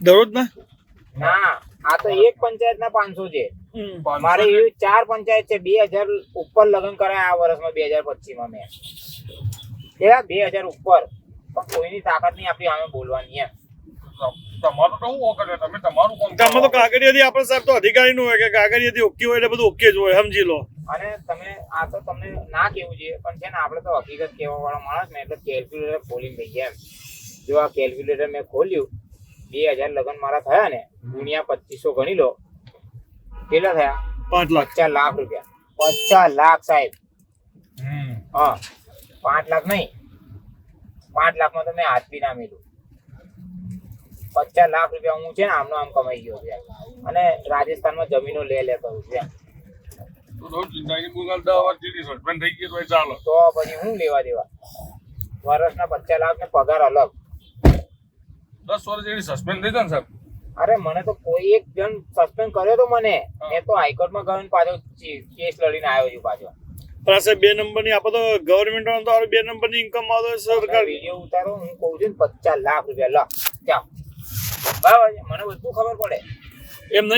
દરરોજ ના ના આ તો એક પંચાયત ના પાંચસો છે. મારે એવી ચાર પંચાયત છે બે હજાર ઉપર લગ્ન કરાય આ વર્ષમાં બે હજાર પચીસમાં. મેં કેવા બે હજાર ઉપર. પણ કોઈની તાકાત નહીં આપણી સામે બોલવાની એમ. તમારું તો હું કરે તમે તમારું તો કાગળિયાથી આપણે સાહેબ તો અધિકારી નું હોય કે કાગળિયાથી ઓકે હોય એટલે બધું ઓકે જ હોય સમજી લો. અને તમે આ તો તમને ના કેવું જોઈએ પણ છે ને આપણે તો હકીકત કહેવા વાળો માણસ ને એટલે કેલ્ક્યુલેટર ખોલી લઈએ એમ. જો આ કેલ્ક્યુલેટર મેં ખોલ્યું બે હજાર લગ્ન મારા થયા ને ગુણ્યા પચીસો ગણી લો. કેટલા થયા? પાંચ લાખ. પચાસ લાખ રૂપિયા. પચાસ લાખ સાહેબ. હા. પાંચ લાખ નહીં. પાંચ લાખમાં તો મેં હાથ બી ના મેલું પચાસ લાખ રૂપિયા હું છે ને આમનો આમ કમાઈ ગયો છે. અને રાજસ્થાનમાં જમીનો લે લે કરું છું તો પછી હું લેવા દેવા? વર્ષના પચાસ લાખ ને પગાર અલગ. દસ વર્ષ જેટલી સસ્પેન્ડ થઈ ને સાહેબ. અરે મને તો કોઈ એક જણ સસ્પેન્ડ કર્યો તો મને. એ તો હાઈકોર્ટમાં ગયો ને પાછો કેસ લડીને આવ્યો છું પાછો. પાસે બે નંબર નંબરની આપણે તો ગવર્મેન્ટ તો બે નંબરની ઇન્કમ આવતો સરકાર. વીડિયો ઉતારો હું કહું છું ને પચાસ લાખ રૂપિયા લા. ત્યાં બરાબર મને બધું ખબર પડે. એમ નહીં